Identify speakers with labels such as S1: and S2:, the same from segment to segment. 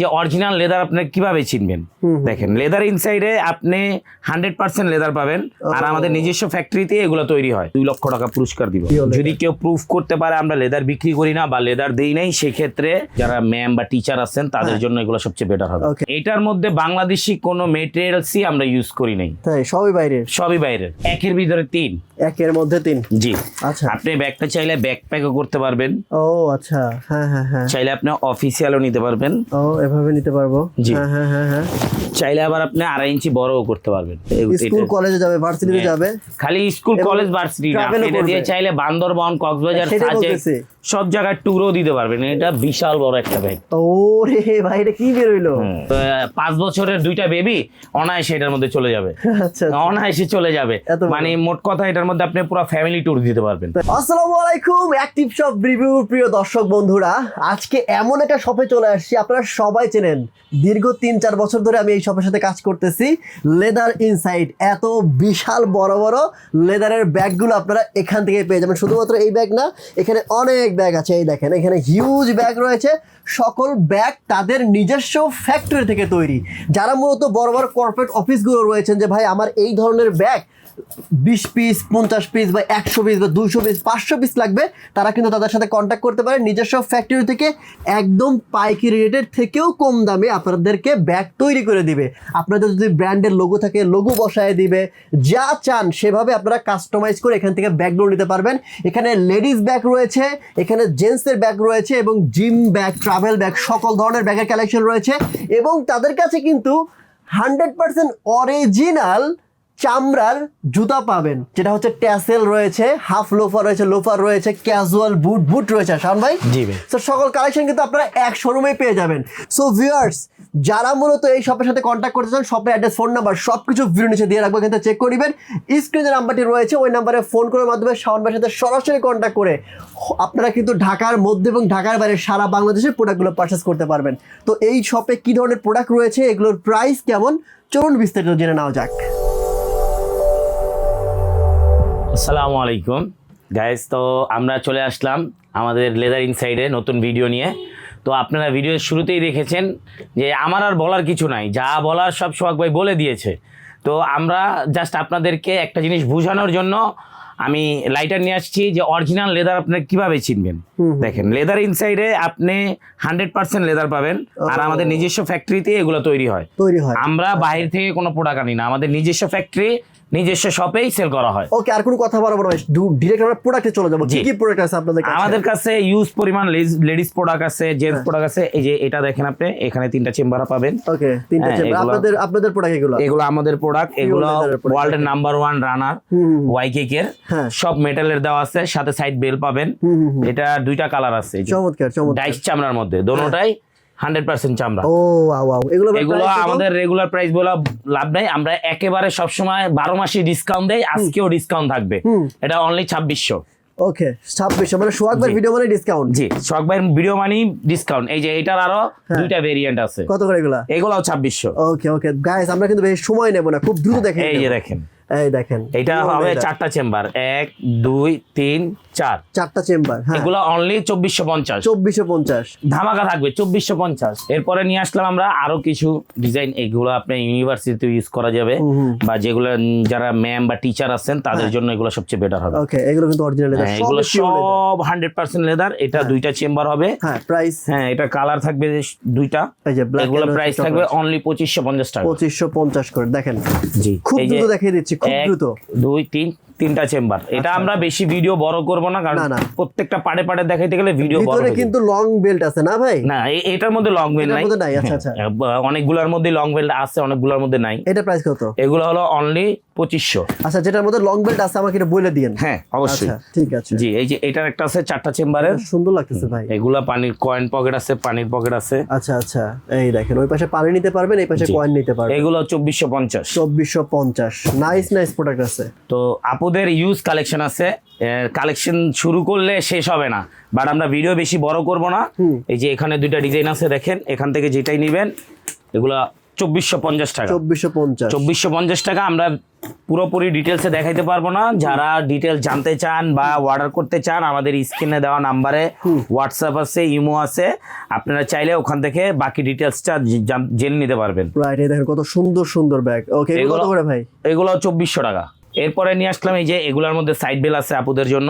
S1: যে original leather আপনি কীভাবে চিনবেন দেখেন লেদার ইনসাইডে আপনি হান্ড্রেড পার্সেন্ট লেদার পাবেন আর আমাদের নিজস্ব ফ্যাক্টরিতে এগুলো তৈরি হয়। দুই লক্ষ টাকা পুরস্কার দিব। যদি কেউ প্রুফ করতে পারে আমরা লেদার বিক্রি করি না বা লেদার দেই নাই সেক্ষেত্রে যারা ম্যাম বা টিচার আছেন তাদের জন্য এগুলো সবচেয়ে বেটার হবে। এটার মধ্যে বাংলাদেশি কোনো মেটেরিয়ালসই আমরা ইউজ করি নাই।
S2: সবই বাইরের?
S1: সবই বাইরের। একের ভিতরে তিন।
S2: একের মধ্যে তিন?
S1: জি।
S2: আচ্ছা।
S1: আপনি ব্যাগটা চাইলে ব্যাকপ্যাকও করতে পারবেন।
S2: ও আচ্ছা। হ্যাঁ হ্যাঁ হ্যাঁ।
S1: চাইলে আপনি অফিসিয়ালও নিতে পারবেন।
S2: ও এভাবে নিতে পারব?
S1: জি।
S2: হ্যাঁ হ্যাঁ হ্যাঁ হ্যাঁ।
S1: চাইলে আবার আপনি আড়াই ইঞ্চি বড়ও করতে পারবেন।
S2: স্কুল কলেজে যাবে ভার্সিটিতে
S1: হ্যাঁ।
S2: যাবে?
S1: খালি স্কুল কলেজ ভার্সিটি না এটা দিয়ে চাইলে বান্দরবান কক্সবাজার সাজেক
S2: বলতেছি।
S1: সব জায়গায় ট্যুরও দিতে পারবেন। এটা বিশাল বড় একটা ব্যাগ
S2: ও রে ভাই এটা কি বেরোইলো
S1: পাঁচ বছরের দুইটা বেবি অনায়াসে এটার মধ্যে চলে যাবে।
S2: আচ্ছা
S1: অনায়াসে চলে যাবে। মানে মোট কথা এটার মধ্যে আপনি পুরো ফ্যামিলি ট্যুর দিতে পারবেন।
S2: আসসালামু আলাইকুম অ্যাক্টিভ শপ রিভিউ প্রিয় দর্শক বন্ধুরা। আজকে এমন একটা শপে চলে আসছি আপনারা সবাই চেনেন। দীর্ঘ তিন চার বছর ধরে আমি এই শপের সাথে কাজ করতেছি। লেদার ইনসাইড এত বিশাল বড় বড় লেদারের ব্যাগগুলো আপনারা এখান থেকে পেয়ে যাবেন। শুধুমাত্র এই ব্যাগ না এখানে অনেক ব্যাগ আছে, এই দেখেন, এখানে হিউজ ব্যাগ রয়েছে। সকল ব্যাগ তাদের নিজস্ব ফ্যাক্টরি থেকে তৈরি। যারা মূলত বড় বড় কর্পোরেট অফিসগুলো রয়েছেন যে, ভাই, আমার এই ধরনের ব্যাগ বিশ পিস পঞ্চাশ পিস বা একশো পিস বা দুশো পিস পাঁচশো পিস লাগবে। তারা কিন্তু তাদের সাথে কন্ট্যাক্ট করতে পারে। নিজস্ব ফ্যাক্টরি থেকে একদম পাইকারি রেটের থেকেও কম দামে আপনাদেরকে ব্যাগ তৈরি করে দিবে। আপনাদের যদি ব্র্যান্ডের লোগো থাকে লোগো বসায় দিবে, যা চান সেভাবে আপনারা কাস্টমাইজ করে এখান থেকে ব্যাগগুলো নিতে পারবেন। এখানে লেডিস ব্যাগ রয়েছে, এখানে জেন্টসের ব্যাগ রয়েছে এবং জিম ব্যাগ ট্রাভেল ব্যাগ সকল ধরনের ব্যাগের কালেকশন রয়েছে এবং তাদের কাছে কিন্তু হান্ড্রেড পার্সেন্ট অরিজিনাল চামড়ার জুতা পাবেন। যেটা হচ্ছে ট্যাসেল রয়েছে হাফ লোফার রয়েছে লোফার রয়েছে ক্যাজুয়াল বুট বুট রয়েছে। শান ভাই?
S1: জি ভাই।
S2: তো সকল কালেকশন কিন্তু আপনারা এক শোরুমে পেয়ে যাবেন। সো ভিউয়ার্স যারা মূলত এই শপের সাথে কন্ট্যাক্ট করতে চান শপের অ্যাড্রেস ফোন নাম্বার সব কিছু ভিডিও নিচে দিয়ে রাখব কিন্তু চেক করে নেবেন। স্ক্রিনে নাম্বারটি রয়েছে ওই নাম্বারে ফোন করার মাধ্যমে শাওন ভাইয়ের সাথে সরাসরি কন্ট্যাক্ট করে আপনারা কিন্তু ঢাকার মধ্যে এবং ঢাকার বাইরে সারা বাংলাদেশের প্রোডাক্টগুলো পারচেস করতে পারবেন। তো এই শপে কি ধরনের প্রোডাক্ট রয়েছে এগুলোর প্রাইস কেমন? চলুন বিস্তারিত জেনে নেওয়া যাক।
S1: আসসালামু আলাইকুম। গাইজ তো আমরা চলে আসলাম আমাদের লেদার ইনসাইডে নতুন ভিডিও নিয়ে। তো আপনারা ভিডিওর শুরুতেই দেখেছেন যে আমার আর বলার কিছু নাই। যা বলার সব সোহাগ ভাই বলে দিয়েছে। তো আমরা জাস্ট আপনাদেরকে একটা জিনিস বোঝানোর জন্য আমি লাইটার নিয়ে আসছি যে অরিজিনাল লেদার আপনি কীভাবে চিনবেন? দেখেন লেদার ইনসাইডে আপনি হান্ড্রেড পার্সেন্ট লেদার পাবেন। আর আমাদের নিজস্ব ফ্যাক্টরিতে এগুলো তৈরি হয়।
S2: তৈরি হয়।
S1: আমরা বাইরে থেকে কোনো প্রোডাক্ট আনি না। আমাদের নিজস্ব ফ্যাক্টরি নিজস্ব শপেই সেল করা হয়।
S2: ওকে আর কোনো কথা বলব না ডিরেক্ট আমরা প্রোডাক্টে চলে যাব। কি কি প্রোডাক্ট আছে আপনাদের কাছে?
S1: আমাদের কাছে ইউজ পরিমাণ লেডিস প্রোডাক্ট আছে জেন্টস প্রোডাক্ট আছে। এই যে এটা দেখেন আপনি এখানে তিনটা চেম্বার পাবেন।
S2: ওকে তিনটা
S1: হ্যাঁ,
S2: চেম্বার আপনাদের আপনাদের প্রোডাক্ট এগুলো?
S1: এগুলো আমাদের প্রোডাক্ট এগুলো
S2: leather এর
S1: ওয়ার্ল্ডের নাম্বার ওয়ান রানার ওয়াইকেক এর।
S2: হ্যাঁ।
S1: সব মেটালের দেওয়া আছে। সাথে সাইড বেল পাবেন। এটা দুইটা কালার আছে।
S2: চমৎকার চমৎকার।
S1: ডাইস চামড়ার মধ্যে। দোনোটাই হান্ড্রেড পার্সেন্ট চামড়া।
S2: ও এগুলো
S1: এগুলো আমাদের রেগুলার প্রাইস বলা লাভ নাই। আমরা একেবারে সবসময় বারো মাসে ডিসকাউন্ট দেই আজকেও ডিসকাউন্ট থাকবে। এটা অনলি ছাব্বিশশো।
S2: ওকে ছাব্বিশশো। মানে সোহাগবার
S1: জি।
S2: ভিডিও মানে ডিসকাউন্ট
S1: জি শখ ভাইয়ের ভিডিও মানি ডিসকাউন্ট এই যে এটার আরও
S2: হ্যাঁ।
S1: দুইটা ভেরিয়েন্ট আছে।
S2: কত করে এগুলা?
S1: এগুলাও ছাব্বিশশো।
S2: ওকে ওকে। গাইস আমরা কিন্তু বেশি সময় নেব না। খুব দ্রুত দেখেন
S1: এই যে দেখেন।
S2: এই দেখেন।
S1: এটা হবে চারটা চেম্বার এক দুই তিন চার।
S2: চারটা চেম্বার হ্যাঁ।
S1: এগুলো অনলি চব্বিশশো পঞ্চাশ।
S2: চব্বিশশো পঞ্চাশ।
S1: ধামাকা থাকবে চব্বিশশো পঞ্চাশ। এরপরে নিয়ে আসলাম আমরা আরও কিছু ডিজাইন এগুলো আপনি ইউনিভার্সিটিতে ইউজ করা যাবে। বা যেগুলো যারা ম্যাম বা টিচার আছেন তাদের জন্য এগুলো সবচেয়ে বেটার হবে।
S2: ওকে এগুলো কিন্তু অরিজিনাল
S1: হ্যাঁ, এগুলো সব হান্ড্রেড পার্সেন্ট লেদার এটা দুইটা চেম্বার হবে।
S2: হ্যাঁ প্রাইস
S1: হ্যাঁ এটা কালার থাকবে দুইটা।
S2: এই যে ব্ল্যাক
S1: এগুলো প্রাইস থাকবে অনলি পঁচিশশো পঞ্চাশ টাকা।
S2: পঁচিশশো পঞ্চাশ করে দেখেন।
S1: জি
S2: খুব দ্রুত দেখিয়ে দিচ্ছি খুব দ্রুত।
S1: দুই তিন তিনটা চেম্বার এটা আমরা বেশি ভিডিও বড় করব না কারণ। প্রত্যেকটা পাড়ে পাড়ে দেখাইতে গেলে ভিডিও বড়
S2: ভিতরে কিন্তু লং বেল্ট আছে না ভাই?
S1: না এটার মধ্যে লং
S2: বেল্ট
S1: নাই,
S2: আচ্ছা, আচ্ছা।
S1: হ্যাঁ, অনেকগুলোর মধ্যে লং বেল্ট আছে অনেকগুলোর মধ্যে নাই।
S2: এটা প্রাইস কত?
S1: এগুলো হলো অনলি পঁচিশশো।
S2: আচ্ছা যেটার মধ্যে লং বেল্ট আছে আমাকে এটা বলে দিয়েন।
S1: হ্যাঁ অবশ্যই।
S2: আচ্ছা ঠিক আছে।
S1: জি এই যে এটার একটা আছে চারটা চেম্বারের।
S2: সুন্দর লাগতেছে ভাই।
S1: এগুলা পানির কয়েন পকেট আছে পানির পকেট আছে।
S2: আচ্ছা আচ্ছা এই দেখেন ওই পাশে পানি নিতে পারবেন এই পাশে কয়েন নিতে পারবেন।
S1: এগুলো চব্বিশশো পঞ্চাশ।
S2: চব্বিশশো পঞ্চাশ। নাইস নাইস প্রোডাক্ট আছে।
S1: তো আপুদের ইউজ কালেকশন আছে। কালেকশন শুরু করলে শেষ হবে না। বাট আমরা ভিডিও বেশি বড় করব না। এই যে এখানে দুইটা ডিজাইন আছে দেখেন। এখান থেকে যেটাই নেবেন এগুলা চব্বিশশো পঞ্চাশ টাকা।
S2: চব্বিশশো পঞ্চাশ।
S1: চব্বিশশো পঞ্চাশ টাকা আমরা পুরোপুরি ডিটেলসে দেখাইতে পারব না। যারা ডিটেলস জানতে চান বা অর্ডার করতে চান আমাদের স্ক্রিনে দেওয়া নাম্বারে হোয়াটসঅ্যাপ আছে ইমো আছে। আপনারা চাইলে ওখান থেকে বাকি ডিটেলসটা জেনে নিতে পারবেন।
S2: রাইট দেখেন কত সুন্দর সুন্দর ব্যাগ ওকে
S1: এগুলো-
S2: করে ভাই?
S1: এগুলো চব্বিশশো টাকা। এরপরে নিয়ে আসলাম এই যে এগুলার মধ্যে সাইড বেল আছে আপুদের জন্য।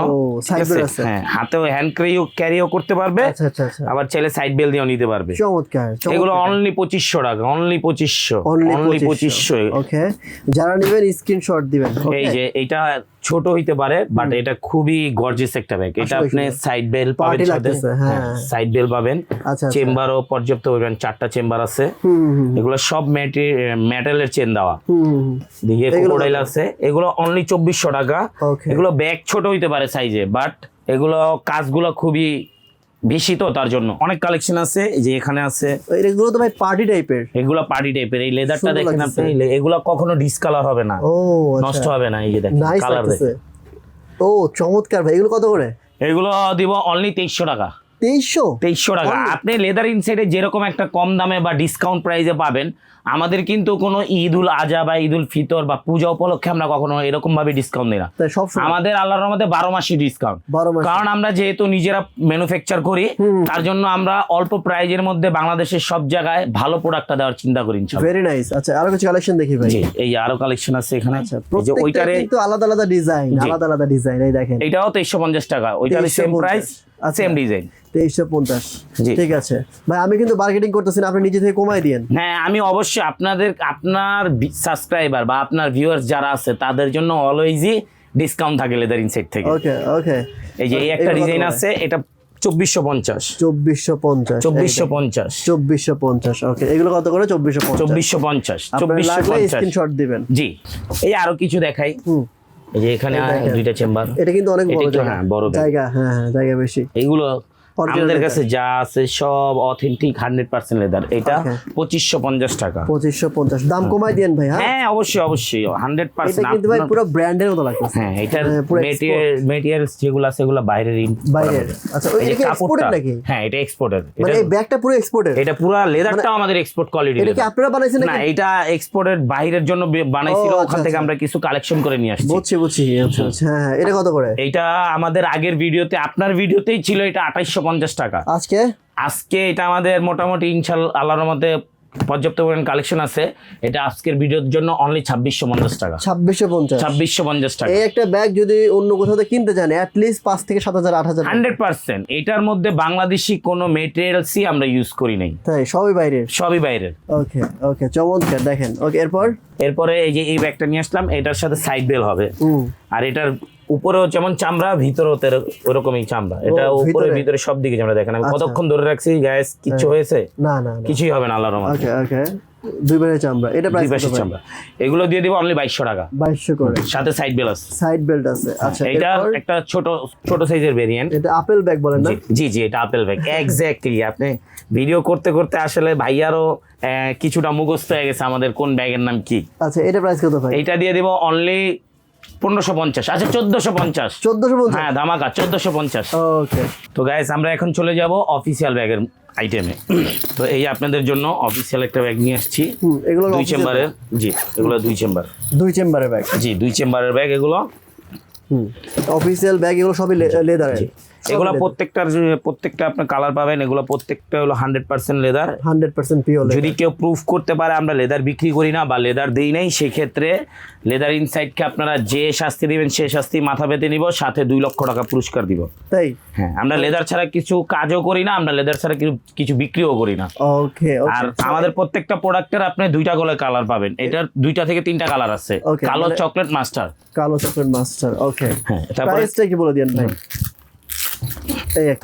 S1: হ্যাঁ হাতেও হ্যান্ড ক্যারিও ক্যারিও করতে পারবে
S2: আচ্ছা আচ্ছা আচ্ছা।
S1: আবার ছেলে সাইড বেল দিয়েও নিতে পারবে।
S2: চমৎকার
S1: এগুলো অনলি পঁচিশশো টাকা অনলি পঁচিশশো অনলি পঁচিশশো।
S2: ওকে যারা নেবেন স্ক্রিনশট দিবেন
S1: এই যে এটা ছোট হইতে পারে বাট এটা খুবই গর্জিয়াস একটা ব্যাগ এটা আপনি সাইড বেল পাবেন
S2: হ্যাঁ।
S1: সাইড বেল পাবেন।
S2: আচ্ছা আচ্ছা।
S1: চেম্বারও পর্যাপ্ত পাবেন চারটা চেম্বার আছে।
S2: হুম হুম
S1: এগুলো সব মেটালের চেন দেওয়া। দিকে ক্রোকোডাইল আছে। এগুলো অনলি চব্বিশশো টাকা। এগুলো ব্যাগ ছোট হইতে পারে সাইজে বাট এগুলো কাজগুলো খুবই বেশি তো তার জন্য। অনেক কালেকশন আছে যে এখানে আছে।
S2: এগুলো তো ভাই পার্টি টাইপের
S1: এগুলো পার্টি টাইপের এই লেদারটা দেখেন আপনি এগুলো কখনো ডিসকালার হবে না।
S2: ও
S1: নষ্ট হবে না এই যে দেখেন কালার
S2: ও চমৎকার ভাই এগুলো কত করে?
S1: এগুলো দিব অনলি তেইশশো টাকা।
S2: তেইশশো?
S1: তেইশশো টাকা। আপনি লেদার ইনসাইডে যেরকম একটা কম দামে বা ডিসকাউন্ট প্রাইসে পাবেন আমাদের কিন্তু কোনো ঈদ উল আজা বা ঈদ উল ফিতর বা পূজা উপলক্ষে আমরা কখনো এরকম ভাবে ডিসকাউন্ট দিই না
S2: সব
S1: আমাদের আল্লাহর রহমতে বারো মাসই ডিসকাউন্ট কারণ আমরা যেহেতু নিজেরা ম্যানুফ্যাকচার করি তার জন্য আমরা অল্প প্রাইজের মধ্যে বাংলাদেশের সব জায়গায় ভালো প্রোডাক্টটা দেওয়ার চিন্তা করি।
S2: ভেরি নাইস আচ্ছা আরও কিছু কালেকশন দেখি ভাই।
S1: জি এই আরও কালেকশন আছে এখানে।
S2: আচ্ছা
S1: যে ওইটারে
S2: কিন্তু আলাদা আলাদা ডিজাইন আলাদা আলাদা ডিজাইন এই দেখেন।
S1: এটাও তেইশশো পঞ্চাশ টাকা। ওইটার সেম
S2: 2350
S1: প্রাইস। সেম ডিজাইন
S2: তেইশশো পঞ্চাশ। ঠিক আছে। ভাই আমি কিন্তু মার্কেটিং করতেছি না আপনি নিজে থেকে কমাই দিয়েন।
S1: হ্যাঁ আমি অবশ্যই আপনাদের আপনার সাবস্ক্রাইবার বা আপনার ভিউয়ার্স যারা আছে তাদের জন্য অলওয়েজই ডিসকাউন্ট থাকে লেদার ইনসাইড থেকে।
S2: ওকে ওকে
S1: এই যে এই একটা ডিজাইন আছে এটা চব্বিশশো পঞ্চাশ।
S2: চব্বিশশো পঞ্চাশ
S1: চব্বিশশো পঞ্চাশ।
S2: চব্বিশশো পঞ্চাশ ওকে এগুলো কত করে? চব্বিশশো
S1: চব্বিশশো পঞ্চাশ চব্বিশশো পঞ্চাশ।
S2: স্ক্রিনশট দিবেন।
S1: জি এই আরও কিছু দেখাই। এই যে এখানে দুইটা চেম্বার
S2: এটা কিন্তু অনেক বড় জায়গা।
S1: হ্যাঁ, বড় জায়গা।
S2: হ্যাঁ হ্যাঁ জায়গা বেশি। Original
S1: আমাদের কাছে যা আছে সব অথেন্টিক হান্ড্রেড পার্সেন্ট লেদার এটা পঁচিশশো পঞ্চাশ টাকা।
S2: পঁচিশশো পঞ্চাশ। দাম কমাই দিয়েন ভাই হ্যাঁ?
S1: হ্যাঁ অবশ্যই অবশ্যই। হান্ড্রেড পার্সেন্ট
S2: কিন্তু ভাই পুরো ব্র্যান্ডের মতো লাগতেছে।
S1: হ্যাঁ এটার
S2: হ্যাঁ,
S1: মেটেরিয়ালস যেগুলো আছে এগুলো বাইরের
S2: বাইরের। আচ্ছা এটা এক্সপোর্টেড নাকি?
S1: হ্যাঁ এটা এক্সপোর্টের
S2: মানে
S1: এটা
S2: এই ব্যাগটা পুরো এক্সপোর্টেড
S1: এটা পুরো লেদারটাও আমাদের এক্সপোর্ট কোয়ালিটি
S2: এটা কি আপনারা বানাইছেন
S1: না এটা এক্সপোর্টের বাইরের জন্য বানাইছিল ওখান
S2: আচ্ছা,
S1: থেকে
S2: আচ্ছা।
S1: আমরা কিছু কালেকশন করে নিয়ে আসছি।
S2: বুঝছি বুঝছি আচ্ছা আচ্ছা। হ্যাঁ হ্যাঁ এটা কত করে?
S1: এইটা আমাদের আগের ভিডিওতে আপনার ভিডিওতেই ছিল এটা আঠাইশশো পঞ্চাশ টাকা।
S2: আজকে?
S1: আজকে এটা আমাদের মোটামুটি ইনশাল আল্লাহর মধ্যে পর্যাপ্ত পরিমাণ কালেকশন আছে। এটা আজকের ভিডিওর জন্য অনলি ছাব্বিশশো পঞ্চাশ টাকা।
S2: ছাব্বিশশো পঞ্চাশ।
S1: ছাব্বিশশো পঞ্চাশ টাকা।
S2: এই একটা ব্যাগ যদি অন্য কোথাও কিনতে চান অ্যাটলিস্ট পাঁচ থেকে সাত হাজার আট হাজার
S1: হান্ড্রেড পার্সেন্ট। এটার মধ্যে বাংলাদেশি কোনো মেটেরিয়ালসই আমরা ইউজ করি নাই।
S2: তাই সবই বাইরের?
S1: সবই বাইরের।
S2: ওকে ওকে চমৎকার দেখেন। ওকে এরপর?
S1: এরপরে এই যে এই ব্যাগটা নিয়ে আসলাম এটার সাথে সাইড বেল হবে। আর এটার উপরেও যেমন চামড়া ভিতরেও তের- ওরকমই চামড়া। এটা উপরে
S2: ভিতরে?
S1: সব দিকে চামড়া দেখেন। আমি
S2: আচ্ছা।
S1: কতক্ষণ ধরে রাখছি গ্যাস কিছু হয়েছে?
S2: না না
S1: কিছুই হবে না আল্লাহর রহমতে।
S2: ওকে ওকে। দুই বারের চামড়া। এটা প্রাইস
S1: চামড়া। এগুলো দিয়ে দিব অনলি টাকা।
S2: করে।
S1: সাথে সাইড বেল আছে।
S2: সাইড বেল্ট আছে। আচ্ছা
S1: এটা একটা ছোট ছোট সাইজের ভেরিয়েন্ট
S2: এটা আপেল ব্যাগ বলেন না?
S1: জি জি এটা আপেল ব্যাগ এক্স্যাক্টলি আপনি ভিডিও করতে করতে আসলে ভাইয়ারও কিছুটা মুখস্থ হয়ে গেছে আমাদের কোন ব্যাগের নাম কি।
S2: আচ্ছা এটা প্রাইস কত ভাই?
S1: এইটা দিয়ে দিব অনলি পনেরোশো পঞ্চাশ। আচ্ছা চোদ্দোশো পঞ্চাশ।
S2: চোদ্দশো পঞ্চাশ?
S1: হ্যাঁ ধামাকা চোদ্দোশো পঞ্চাশ।
S2: ওকে।
S1: তো গাইস আমরা এখন চলে যাব অফিসিয়াল ব্যাগের আইটেমে তো এই আপনাদের জন্য অফিসিয়াল একটা ব্যাগ নিয়ে আসছি।
S2: এগুলো
S1: দুই চেম্বারের জি এগুলো দুই চেম্বার
S2: দুই চেম্বারের ব্যাগ
S1: জি দুই চেম্বারের ব্যাগ এগুলো।
S2: হুম অফিসিয়াল ব্যাগ এগুলো সবই লেদারের
S1: এগুলো প্রত্যেকটার প্রত্যেকটা আপনার কালার পাবেন। এগুলো প্রত্যেকটা হলো hundred percent leather
S2: hundred percent pure
S1: যদি কেউ প্রুফ করতে পারে আমরা লেদার বিক্রি করি না বা লেদার দিই নাই সেক্ষেত্রে লেদার ইনসাইডকে আপনারা যে শাস্তি দিবেন সে শাস্তি মাথা পেতে নিব সাথে দুই লক্ষ টাকা পুরস্কার দিব।
S2: তাই?
S1: হ্যাঁ আমরা লেদার ছাড়া কিছু কাজও করি না আমরা লেদার ছাড়া কিছু কিছু বিক্রিও করি না।
S2: ওকে
S1: আর আমাদের প্রত্যেকটা প্রোডাক্টের আপনি দুইটা গলে কালার পাবেন। এটার দুইটা থেকে তিনটা কালার আছে। কালো
S2: মানে-
S1: চকলেট মাস্টার
S2: কালো চকলেট মাস্টার ওকে
S1: হ্যাঁ তারপরে
S2: কি বলে দিন ভাই?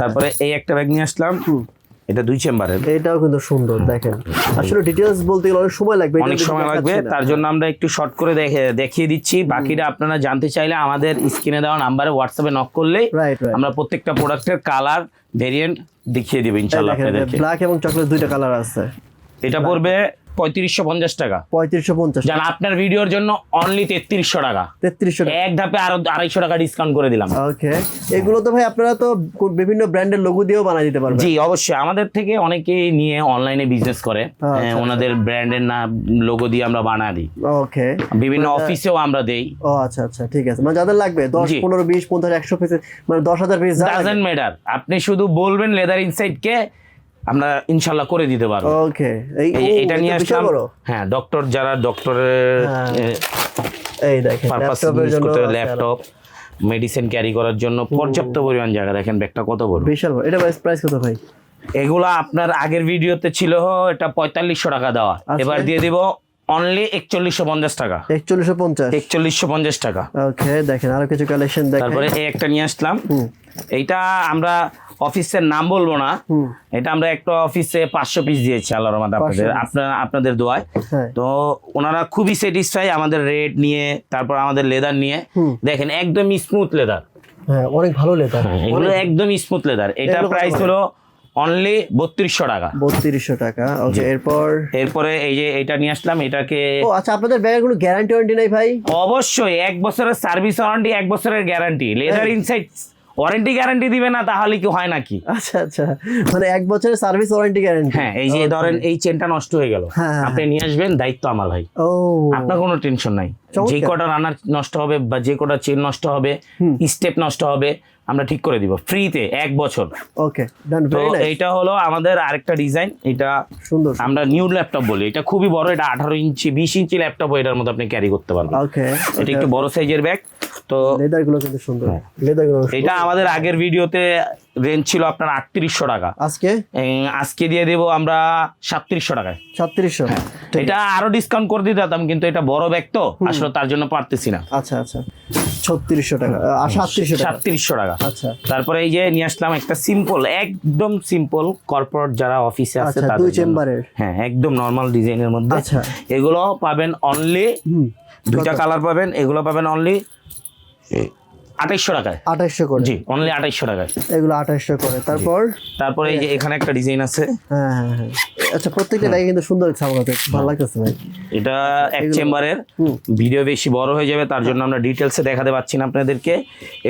S1: তারপরে এই একটা ব্যাগ নিয়ে আসলাম। এটা দুই চেম্বারের।
S2: এটাও কিন্তু সুন্দর দেখেন। আসলে ডিটেলস বলতে গেলে অনেক সময় লাগবে
S1: অনেক সময় লাগবে তার জন্য আমরা একটু শর্ট করে দেখে দেখিয়ে দিচ্ছি। বাকিটা আপনারা জানতে চাইলে আমাদের স্ক্রিনে দেওয়া নাম্বারে হোয়াটসঅ্যাপে নক করলেই আমরা প্রত্যেকটা প্রোডাক্টের কালার ভেরিয়েন্ট দেখিয়ে দেবো ইনশাল্লাহ আপনাদেরকে।
S2: ব্ল্যাক এবং চকলেট দুইটা কালার আছে।
S1: এটা পড়বে পঁয়ত্রিশশো পঞ্চাশ টাকা।
S2: পঁয়ত্রিশশো পঞ্চাশ
S1: যান আপনার ভিডিওর জন্য অনলি তেত্রিশশো টাকা।
S2: তেত্রিশশো
S1: এক ধাপে আরও আড়াইশো টাকা ডিসকাউন্ট করে দিলাম।
S2: ওকে। এগুলো তো ভাই আপনারা তো বিভিন্ন ব্র্যান্ডের লোগো দিয়েও বানিয়ে দিতে পারবেন।
S1: জি অবশ্যই। আমাদের থেকে অনেকেই নিয়ে অনলাইনে বিজনেস করে।
S2: আচ্ছা,
S1: হ্যাঁ, ওনাদের ব্র্যান্ডের না লোগো দিয়ে আমরা বানা দিই।
S2: ওকে।
S1: বিভিন্ন অফিসেও আমরা দেই।
S2: ও আচ্ছা আচ্ছা ঠিক আছে। মানে যাদের লাগবে দশ পনেরো বিশ পঞ্চাশ একশো পিস মানে দশ হাজার পিস
S1: ডাজেন্ট ম্যাটার আপনি শুধু বলবেন লেদার ইনসাইড কে আমরা ইনশাল্লাহ করে দিতে পারব।
S2: ওকে
S1: এটা নিয়ে আসলাম। হ্যাঁ ডক্টর যারা ডক্টরের
S2: হ্যাঁ। এই দেখেন।
S1: ল্যাপটপ মেডিসিন ক্যারি করার জন্য পর্যাপ্ত পরিমাণ জায়গা। দেখেন ব্যাগটা কত বড়।
S2: বিশাল বড়। এটা প্রাইস কত ভাই?
S1: এগুলা আপনার আগের ভিডিওতে ছিল এটা পঁয়তাল্লিশশো টাকা দেওয়া।
S2: আচ্ছা।
S1: এবার দিয়ে দিব অনলি একচল্লিশশো পঞ্চাশ টাকা।
S2: একচল্লিশশো পঞ্চাশ।
S1: একচল্লিশশো পঞ্চাশ টাকা।
S2: ওকে দেখেন আরও কিছু কালেকশন দেখেন।
S1: তারপরে এই একটা নিয়ে আসলাম। এইটা আমরা অফিসের নাম বলব না। এটা আমরা একটা অফিসে পাঁচশো পিস দিয়েছি আল্লাহ রহমান আপনাদের আপনার আপনাদের দোয়ায়।
S2: হ্যাঁ।
S1: তো ওনারা খুবই স্যাটিসফাই আমাদের রেট নিয়ে তারপর আমাদের লেদার নিয়ে। দেখেন একদম স্মুথ লেদার
S2: হ্যাঁ অনেক ভালো লেদার
S1: এগুলো একদম স্মুথ লেদার এটা প্রাইস হলো অনলি বত্রিশশো টাকা।
S2: বত্রিশশো টাকা। ওকে এরপর?
S1: এরপরে এই যে এটা নিয়ে আসলাম এটাকে
S2: ও আচ্ছা আপনাদের ব্যাগের কোনো গ্যারান্টি ওয়ারেন্টি নাই ভাই?
S1: অবশ্যই এক বছরের সার্ভিস ওয়ারেন্টি এক বছরের guarantee leather inside warranty guarantee দিবে না তাহলে কি হয় নাকি?
S2: আচ্ছা আচ্ছা। মানে এক বছরের সার্ভিস ওয়ারেন্টি গ্যারান্টি
S1: হ্যাঁ এই যে ধরেন এই চেনটা নষ্ট হয়ে গেল।
S2: হ্যাঁ, হ্যাঁ,
S1: আপনি নিয়ে আসবেন দায়িত্ব আমার ভাই।
S2: ও।
S1: আপনার কোনো টেনশন নাই। যে কটা রানার নষ্ট হবে বা যে কটা চেন নষ্ট হবে। স্টেপ নষ্ট হবে আমরা ঠিক করে দিব ফ্রিতে এক বছর।
S2: ওকে
S1: তো এইটা হলো আমাদের আরেকটা ডিজাইন এটা
S2: সুন্দর
S1: আমরা নিউ ল্যাপটপ বলি। এটা খুবই বড় এটা আঠারো ইঞ্চি বিশ ইঞ্চি ল্যাপটপ এটার মধ্যে আপনি ক্যারি করতে পারবেন।
S2: ওকে
S1: এটা একটু বড় সাইজের ব্যাগ তো
S2: লেদারগুলো কিন্তু সুন্দর।
S1: হ্যাঁ।
S2: লেদারগুলো
S1: এটা আমাদের আগের ভিডিওতে রেঞ্জ ছিল আপনার আটত্রিশশো টাকা।
S2: আজকে?
S1: আজকে দিয়ে দেবো আমরা সাতত্রিশশো টাকায়।
S2: ছত্রিশশো
S1: হ্যাঁ। এটা আরও ডিসকাউন্ট করে দিতে পারতাম কিন্তু এটা বড় ব্যাগ তো আসলে তার জন্য পারতেছি না।
S2: আচ্ছা আচ্ছা। ছত্রিশশো টাকা। সাতত্রিশশো টাকা।
S1: সাতত্রিশশো টাকা।
S2: আচ্ছা।
S1: তারপরে এই যে নিয়ে আসলাম একটা সিম্পল একদম সিম্পল কর্পোরেট যারা অফিসে আছে
S2: আচ্ছা, দুই চেম্বারের।
S1: হ্যাঁ একদম নর্মাল ডিজাইনের মধ্যে।
S2: আচ্ছা।
S1: এগুলো পাবেন অনলি দুইটা কালার পাবেন এগুলো পাবেন অনলি আঠাইশশো টাকায়।
S2: করে।
S1: জি অনলি আঠাইশশো টাকায়।
S2: এগুলো আঠাশশো করে। তারপর?
S1: তারপরে এই যে এখানে একটা ডিজাইন আছে।
S2: হ্যাঁ হ্যাঁ হ্যাঁ। আচ্ছা প্রত্যেকটা ব্যাগে কিন্তু সুন্দর সামলাতে ভালো লাগতেছে ভাই।
S1: এটা এক চেম্বারের। ভিডিও বেশি বড় হয়ে যাবে তার জন্য আমরা ডিটেলসে দেখাতে পাচ্ছি না আপনাদেরকে।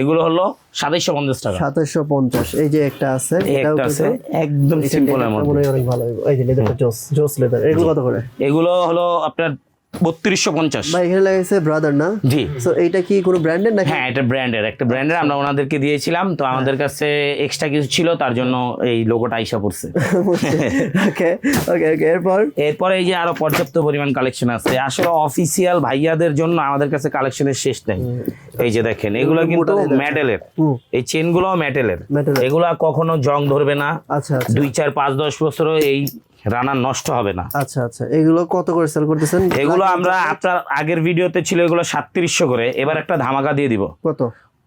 S1: এগুলো হলো সাতাইশশো পঞ্চাশ টাকা।
S2: সাতাশশো পঞ্চাশ এই যে একটা আছে এটাও
S1: আছে একদম
S2: এটা
S1: সিম্পলের মধ্যে
S2: অনেক ভালো। এই যে লেদারটা জোস জোস লেদার এগুলো কত করে?
S1: এগুলো হলো আপনার বত্রিশশো পঞ্চাশ।
S2: ভাই এখানে লাগাইছে ব্রাদার না?
S1: জি।
S2: সো এইটা কি কোনো ব্র্যান্ডের নাকি?
S1: হ্যাঁ এটা ব্র্যান্ডের একটা ব্র্যান্ডের আমরা ওনাদেরকে দিয়েছিলাম তো আমাদের কাছে এক্সট্রা কিছু ছিল তার জন্য এই লোগোটা আইসা পড়ছে।
S2: ওকে ওকে ওকে এরপর?
S1: এরপরে এই যে আরও পর্যাপ্ত পরিমাণ কালেকশন আছে আসলে অফিসিয়াল ভাইয়াদের জন্য আমাদের কাছে কালেকশনের শেষ নেই। এই যে দেখেন এগুলো কিন্তু। মেটেলের এই চেনগুলো মেটেলের
S2: এর।
S1: এগুলা কখনো জং ধরবে না।
S2: আচ্ছা আচ্ছা।
S1: দুই চার পাঁচ দশ বছরও এই রানার নষ্ট হবে না।
S2: আচ্ছা আচ্ছা। এগুলো কত করে সেল করতেছেন?
S1: এগুলো আমরা আপনার আগের ভিডিওতে ছিল এগুলো সাতত্রিশশো করে। এবার একটা ধামাকা দিয়ে দিব।
S2: কত?